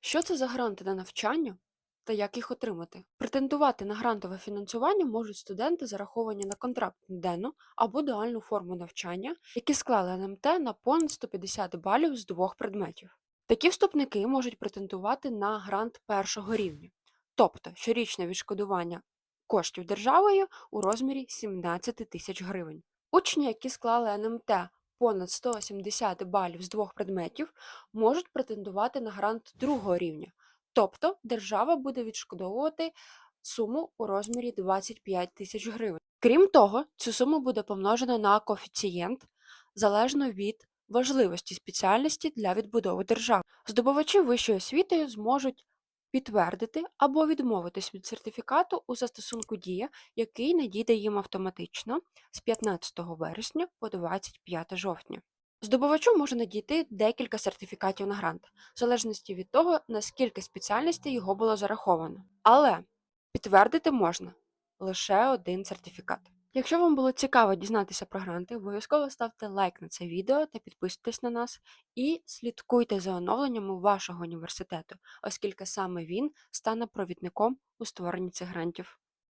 Що це за гранти на навчання та як їх отримати? Претендувати на грантове фінансування можуть студенти, зараховані на контрактну денну або дуальну форму навчання, які склали НМТ на понад 150 балів з двох предметів. Такі вступники можуть претендувати на грант першого рівня, тобто щорічне відшкодування коштів державою у розмірі 17 тисяч гривень. Учні, які склали НМТ понад 170 балів з двох предметів, можуть претендувати на грант другого рівня, тобто держава буде відшкодовувати суму у розмірі 25 тисяч гривень. Крім того, цю суму буде помножена на коефіцієнт залежно від важливості спеціальності для відбудови держави. Здобувачі вищої освіти зможуть підтвердити або відмовитись від сертифікату у застосунку Дія, який надійде їм автоматично з 15 вересня по 25 жовтня. Здобувачу може надійти декілька сертифікатів на грант, в залежності від того, наскільки спеціальностей його було зараховано. Але підтвердити можна лише один сертифікат. Якщо вам було цікаво дізнатися про гранти, обов'язково ставте лайк на це відео та підписуйтесь на нас і слідкуйте за оновленнями вашого університету, оскільки саме він стане провідником у створенні цих грантів.